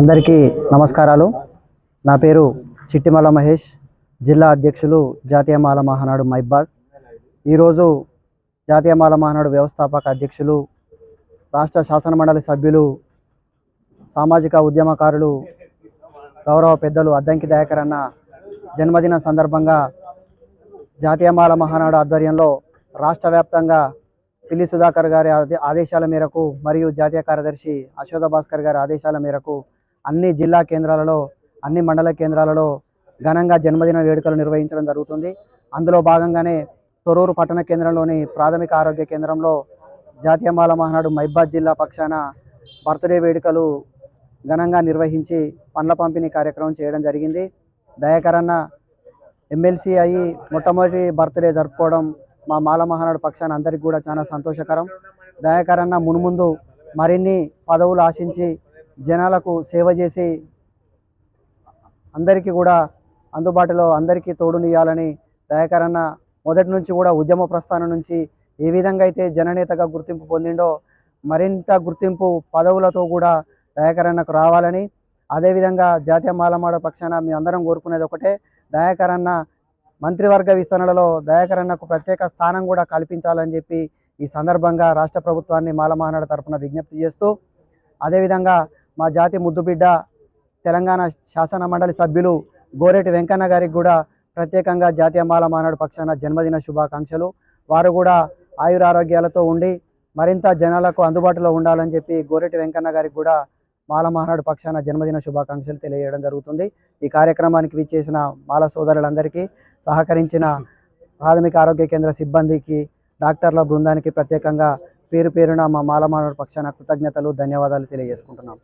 అందరికీ నమస్కారాలు. నా పేరు చిట్టిమల మహేష్ జిల్లా అధ్యక్షులు జాతీయ మాల మహానాడు మైబాద్. ఈరోజు జాతీయ మాల మహానాడు వ్యవస్థాపక అధ్యక్షులు రాష్ట్ర శాసనమండలి సభ్యులు సామాజిక ఉద్యమకారులు గౌరవ పెద్దలు అద్దంకి దయాకర్ అన్న జన్మదిన సందర్భంగా జాతీయ మాల మహానాడు ఆధ్వర్యంలో రాష్ట్ర వ్యాప్తంగా పిల్లి సుధాకర్ గారి ఆదే- ఆదేశాల మేరకు మరియు జాతీయ కార్యదర్శి అశోక భాస్కర్ గారి ఆదేశాల మేరకు అన్ని జిల్లా కేంద్రాలలో అన్ని మండల కేంద్రాలలో ఘనంగా జన్మదిన వేడుకలు నిర్వహించడం జరుగుతుంది. అందులో భాగంగానే తొరూరు పట్టణ కేంద్రంలోని ప్రాథమిక ఆరోగ్య కేంద్రంలో జాతీయ మాల మహానాడు మైబాద్ జిల్లా పక్షాన బర్త్డే వేడుకలు ఘనంగా నిర్వహించి పండ్ల పంపిణీ కార్యక్రమం చేయడం జరిగింది. దయాకరన్న ఎమ్మెల్సీ అయ్యి మొట్టమొదటి బర్త్డే జరుపుకోవడం మా మాల మహానాడు పక్షాన అందరికీ కూడా చాలా సంతోషకరం. దయాకరన్న మున్ముందు మరిన్ని పదవులు ఆశించి జనాలకు సేవ చేసి అందరికీ కూడా అందుబాటులో అందరికీ తోడునియాలని దయాకరన్న మొదటి నుంచి కూడా ఉద్యమ ప్రస్థానం నుంచి ఏ విధంగా అయితే జననేతగా గుర్తింపు పొందిండో మరింత గుర్తింపు పదవులతో కూడా దయాకరన్నకు రావాలని అదేవిధంగా జాతీయ మాలమాడ పక్షాన మీ అందరం కోరుకునేది ఒకటే. దయాకరన్న మంత్రివర్గ విస్తరణలో దయాకరన్నకు ప్రత్యేక స్థానం కూడా కల్పించాలని చెప్పి ఈ సందర్భంగా రాష్ట్ర ప్రభుత్వాన్ని మాలమహానాడు తరపున విజ్ఞప్తి చేస్తూ అదేవిధంగా మా జాతి ముద్దుబిడ్డ తెలంగాణ శాసన మండలి సభ్యులు గోరెటి వెంకన్న గారికి కూడా ప్రత్యేకంగా జాతీయ మాల మానాడు పక్షాన జన్మదిన శుభాకాంక్షలు. వారు కూడా ఆయురారోగ్యాలతో ఉండి మరింత జనాలకు అందుబాటులో ఉండాలని చెప్పి గోరెటి వెంకన్న గారికి కూడా మాల మహానాడు పక్షాన జన్మదిన శుభాకాంక్షలు తెలియజేయడం జరుగుతుంది. ఈ కార్యక్రమానికి విచ్చేసిన మాల సోదరులందరికీ సహకరించిన ప్రాథమిక ఆరోగ్య కేంద్ర సిబ్బందికి డాక్టర్ల బృందానికి ప్రత్యేకంగా పేరు పేరున మా మాల మహానాడు పక్షాన కృతజ్ఞతలు ధన్యవాదాలు తెలియజేసుకుంటున్నాం.